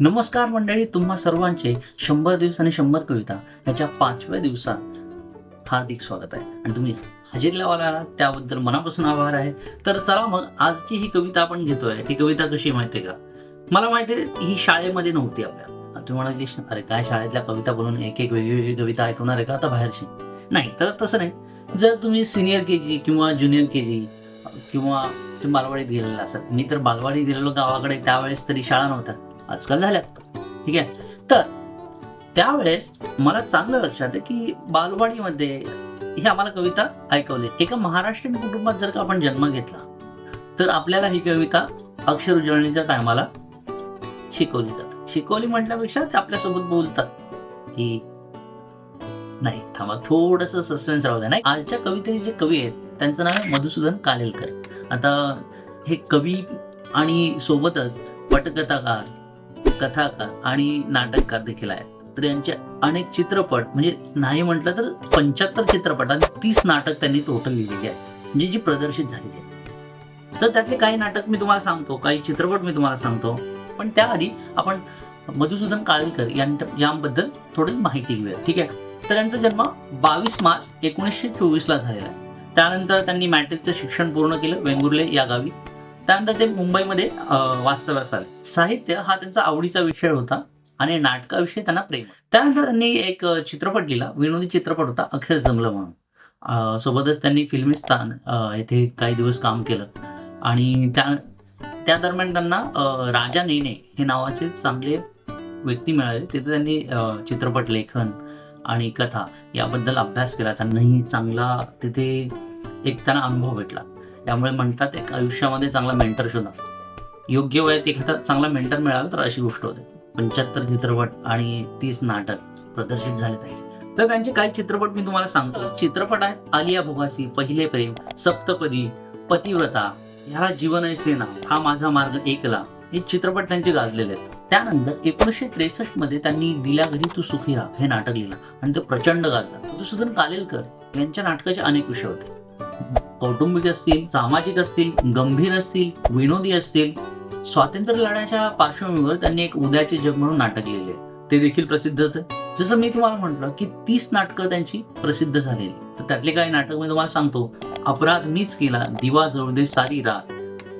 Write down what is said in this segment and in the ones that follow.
नमस्कार मंडळी तुम्हा सर्वांचे शंभर दिवस आणि शंभर कविता याच्या पाचव्या दिवसात हार्दिक स्वागत आहे. आणि तुम्ही हजेरी लावायला आलात त्याबद्दल मनापासून आभार आहे. तर चला मग आजची ही कविता आपण घेतोय. ती कविता कशी आहे माहिती आहे का? मला माहिती आहे ही शाळेमध्ये नव्हती आपल्या. तुम्ही म्हणाली अरे काय शाळेतल्या कविता बोलून एक एक वेगळी कविता ऐकवणार आहे का? आता बाहेरची. नाही तर तसं नाही. जर तुम्ही सिनियर के जी किंवा ज्युनियर के जी किंवा तुम्ही बालवाडीत गेलेला असाल मी तर बालवाडीत गेलेलो गावाकडे त्यावेळेस तरी शाळा नव्हत्या. आजकाल झाल्यात. ठीक आहे? तर त्यावेळेस मला चांगलं लक्षात आहे की बालवाडीमध्ये ही आम्हाला कविता ऐकवली. एका महाराष्ट्रीयन कुटुंबात जर का आपण जन्म घेतला तर आपल्याला ही कविता अक्षर उजळणीच्या टायमाला शिकवली जाते. शिकवली म्हटल्यापेक्षा ते आपल्यासोबत बोलतात. की नाही थांबा थोडस सस्पेन्स राहू दे नाही आजच्या कवितेचे जे कवी आहेत त्यांचं नाव आहे मधुसूदन कालेलकर. आता हे कवी आणि सोबतच पटकथाकार कथाकार आणि नाटककार देखील आहेत. तर यांचे अनेक चित्रपट म्हणजे नाही म्हटलं तर पंच्याहत्तर चित्रपट आणि तीस नाटक त्यांनी टोटल लिहिलेली आहेत म्हणजे जी प्रदर्शित झालेली आहेत. तर त्यातले काही नाटक मी तुम्हाला सांगतो काही चित्रपट मी तुम्हाला सांगतो पण त्याआधी आपण मधुसूदन काळेलकर यांच्या यांबद्दल थोडी माहिती घेऊया ठीक आहे? तर यांचा जन्म बावीस मार्च एकोणीसशे चोवीसला झालेला आहे. त्यानंतर त्यांनी मॅट्रिकचं शिक्षण पूर्ण केलं वेंगुर्ले या गावी. त्यानंतर ते मुंबईमध्ये वास्तव्यास आले. साहित्य हा त्यांचा आवडीचा विषय होता आणि नाटकाविषयी त्यांना प्रेम त्यानंतर त्यांनी एक चित्रपट लिहिला. विनोदी चित्रपट होता अखेर जमलं म्हणून. सोबतच त्यांनी फिल्मिस्तान येथे काही दिवस काम केलं. आणि त्या त्या दरम्यान त्यांना राजा नेने हे नावाचे चांगले व्यक्ती मिळाले. तिथे त्यांनी चित्रपट लेखन आणि कथा याबद्दल अभ्यास केला. त्यांनाही चांगला तिथे एक त्यांना अनुभव भेटला. त्यामुळे म्हणतात एक आयुष्यामध्ये चांगला मेंटर शोधा. योग्य वयात एखादा चांगला मेंटर मिळाला तर अशी गोष्ट होते. पंच्याहत्तर चित्रपट आणि तीस नाटक प्रदर्शित झाले त्यांचे तर त्यांचे काही चित्रपट मी तुम्हाला सांगतो. चित्रपट आहेत आलिया भोगासी पहिले प्रेम सप्तपदी पतिव्रता ह्या जीवन सेना हा माझा मार्ग एकला. हे चित्रपट त्यांचे गाजलेले आहेत. त्यानंतर एकोणीसशे त्रेसष्टमध्ये त्यांनी दिल्या घरी तू सुखी राहा हे नाटक लिहिलं. आणि ते प्रचंड गाजलं. मधुसूदन कालेलकर यांच्या नाटकाचे अनेक विषय होते. कौटुंबिक असतील सामाजिक असतील गंभीर असतील विनोदी असतील स्वातंत्र्य लढ्याच्या पार्श्वभूमीवर त्यांनी एक उद्याचे जग म्हणून नाटक लिहिले. ते देखील प्रसिद्ध होते. जसं मी तुम्हाला म्हटलं की तीस नाटकं त्यांची प्रसिद्ध झालेली. तर त्यातले काही नाटक मी तुम्हाला सांगतो. अपराध मीच केला दिवा जळू दे सारी रात.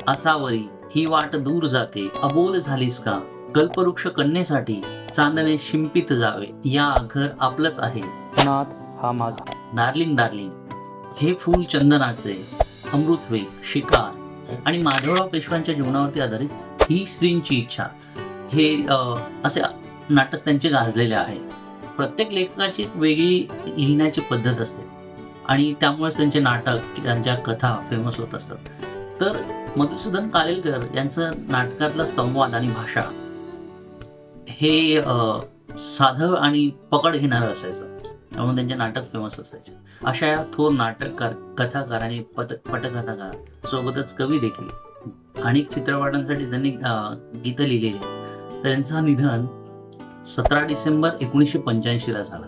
असावरी ही वाट दूर जाते अबोल झालीस का? कल्पवृक्ष कन्येसाठी चांदणे शिंपित जावे या घर आपलंच आहे. नाथ हा माझा. डार्लिंग डार्लिंग हे फूल चंदनाचे अमृतवेग शिकार आणि माधवराव पेशव्यांच्या जीवनावरती आधारित ही स्त्रींची इच्छा. हे असे नाटक त्यांचे गाजलेले आहेत प्रत्येक लेखकाची एक वेगळी लिहिण्याची पद्धत असते. आणि त्यामुळेच त्यांचे नाटक त्यांच्या कथा फेमस होत असतात. तर मधुसूदन कालेलकर यांचं नाटकातला संवाद आणि भाषा हे साधं आणि पकड घेणारं असायचं. त्यामुळे त्यांचे नाटक फेमस असायचे. अशा या थोर नाटककार कथाकार आणि पट पटकथाकार सोबतच कवी देखील अनेक चित्रपटांसाठी त्यांनी गीतं लिहिलेली आहेत. तर निधन सतरा डिसेंबर एकोणीसशे पंच्याऐंशीला झाला.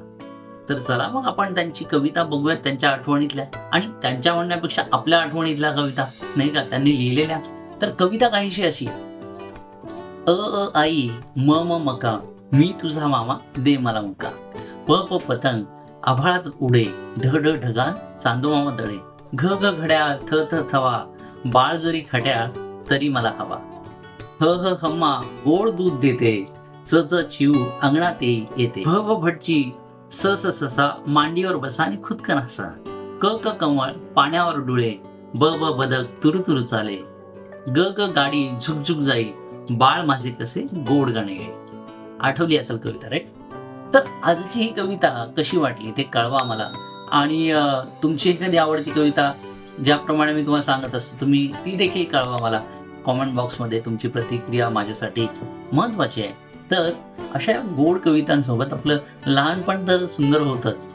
तर चला मग आपण त्यांची कविता बघूयात त्यांच्या आठवणीतल्या. आणि त्यांच्या म्हणण्यापेक्षा आपल्या आठवणीतल्या कविता नाही का? त्यांनी लिहिलेल्या. तर कविता काहीशी अशी अ अ आई म म मका मी तुझा मामा दे मला मुका प प पतंग. आभाळात उडे. ढ ढ ढगान चांदोमामा दळे घ घ घड्याळ. थ थ थवा. बाळ जरी खट्याळ तरी मला हवा. ह ह हम्मा. गोड दूध देते. च च चिऊ. अंगणात येते. भ भ भटची. स स ससा मांडीवर बसा आणि खुदकन हसा. क क कमळ पाण्यावर डुळे. ब ब बदक. तुरु तुरु चाले. ग ग गाडी. झुकझुक जाई. बाळ माझे कसे? गोड गाणे. आठवली असेल कविता राईट तर आजची ही कविता कशी वाटली ते कळवा मला. आणि तुमची एखादी आवडती कविता ज्याप्रमाणे मी तुम्हाला सांगत असतो तुम्ही ती देखील कळवा मला. कॉमेंट बॉक्समध्ये तुमची प्रतिक्रिया माझ्यासाठी महत्त्वाची आहे. तर अशा गोड कवितांसोबत आपलं लहानपण तर सुंदर होतच.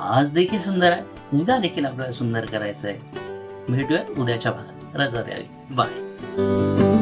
आज देखील सुंदर आहे. उद्या देखील आपल्याला सुंदर करायचं आहे भेटूयात उद्याच्या भागात. रजा द्यावी. बाय